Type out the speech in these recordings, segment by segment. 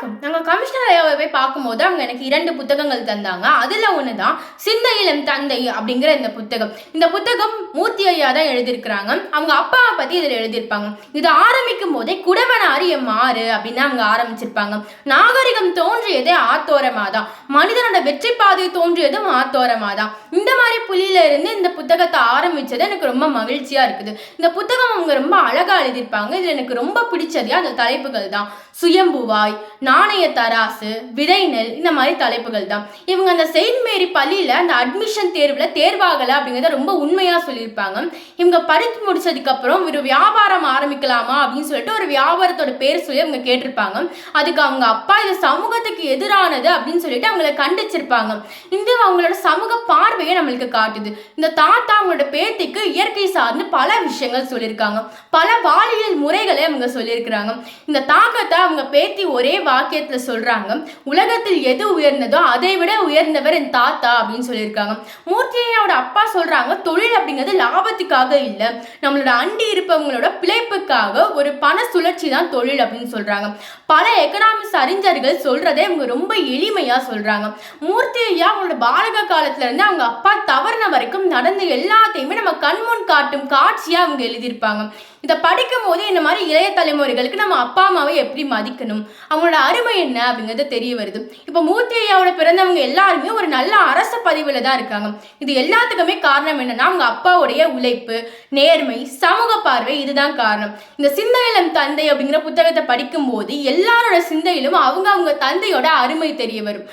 வணக்கம். நாங்கள் கமிஷனர் ஐயாவை போய் பார்க்கும்போது அவங்க எனக்கு இரண்டு புத்தகங்கள் தந்தாங்க. அதில் ஒன்று தான் சிந்தையிலம் தந்தை அப்படிங்கிற இந்த புத்தகம். இந்த புத்தகம் மூர்த்தி ஐயா தான் எழுதியிருக்கிறாங்க. அவங்க அப்பாவை பற்றி இதில் எழுதியிருப்பாங்க. இது ஆரம்பிக்கும் போதே குடவன அறிய மாறு அப்படின்னு அவங்க ஆரம்பிச்சிருப்பாங்க. நாகரிகம் தோன்றியதே ஆத்தோரமாக தான். மனிதனோட வெற்றி பாதை தோன்றியதும் ஆத்தோரமாக தான். இந்த மாதிரி புள்ளியில இருந்து இந்த புத்தகத்தை ஆரம்பிச்சது எனக்கு ரொம்ப மகிழ்ச்சியாக இருக்குது. இந்த புத்தகம் அவங்க ரொம்ப அழகாக எழுதியிருப்பாங்க. இதில் எனக்கு ரொம்ப பிடிச்சதே அந்த தலைப்புகள் தான். சுயம்புவாய் நாணய தராசு விதை நெல் இந்த மாதிரி தலைப்புகள் தான். இவங்க அந்த செயின்ட் மேரி பள்ளியில் அந்த அட்மிஷன் தேர்வில் தேர்வாகலை அப்படிங்கிறத ரொம்ப உண்மையாக சொல்லியிருப்பாங்க. இவங்க படித்து முடிச்சதுக்கப்புறம் ஒரு வியாபாரம் ஆரம்பிக்கலாமா அப்படின்னு சொல்லிட்டு ஒரு வியாபாரத்தோட பேர் சொல்லி அவங்க கேட்டிருப்பாங்க. அதுக்கு அவங்க அப்பா இது சமூகத்துக்கு எதிரானது அப்படின்னு சொல்லிட்டு அவங்கள கண்டிச்சிருப்பாங்க. இந்த அவங்களோட சமூக பார்வையை நம்மளுக்கு காட்டுது. இந்த தாத்தா அவங்களோட பேத்திக்கு இயற்கை சார்ந்து பல விஷயங்கள் சொல்லியிருக்காங்க. பல வாலியல் முறைகளை அவங்க சொல்லியிருக்கிறாங்க. இந்த தாக்கத்தை அவங்க பேத்தி ஒரே வாக்கியத்தில் சொல்கிறாங்க உலகத்தில் எது உயர்ந்ததோ அதை விட உயர்ந்தவர் என் தாத்தா அப்படின்னு சொல்லியிருக்காங்க. மூர்த்தியோட அப்பா சொல்கிறாங்க தொழில் அப்படிங்கிறது லாபத்துக்காக இல்லை. நம்மளோட அண்டி இருப்பவங்களோட பிழைப்புக்காக ஒரு பண சுழற்சி தான் தொழில் அப்படின்னு சொல்கிறாங்க பல எக்கனாமிக்ஸ் அறிஞர்கள் சொல்கிறதே அவங்க ரொம்ப எளிமையாக சொல்கிறாங்க மூர்த்தி ஐயா அவங்களோட பாலக காலத்துலேருந்து அவங்க அப்பா தவறின வரைக்கும் நடந்த எல்லாத்தையுமே நம்ம கண்முன் காட்டும் காட்சியாக அவங்க எழுதியிருப்பாங்க. இதை படிக்கும் போது இந்த மாதிரி இளைய தலைமுறைகளுக்கு நம்ம அப்பா அம்மாவை எப்படி மதிக்கணும்? அவங்களோட அருமை என்ன அப்படிங்கிறது தெரிய வருது. இப்போ மூர்த்தி ஐயாவோட பிறந்தவங்க எல்லாருமே ஒரு நல்ல அரச பதிவில் தான் இருக்காங்க. இது எல்லாத்துக்குமே காரணம் என்னன்னா அவங்க அப்பாவுடைய உழைப்பு நேர்மை சமூக பார்வை இதுதான் காரணம். இந்த சிந்தையிலம் தந்தை அப்படிங்கிற புத்தகத்தை படிக்கும்போது எல்லாரோட சிந்தையிலும் அவங்க அவங்க தந்தையோட அருமை தெரிய வரும்.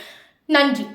நன்றி.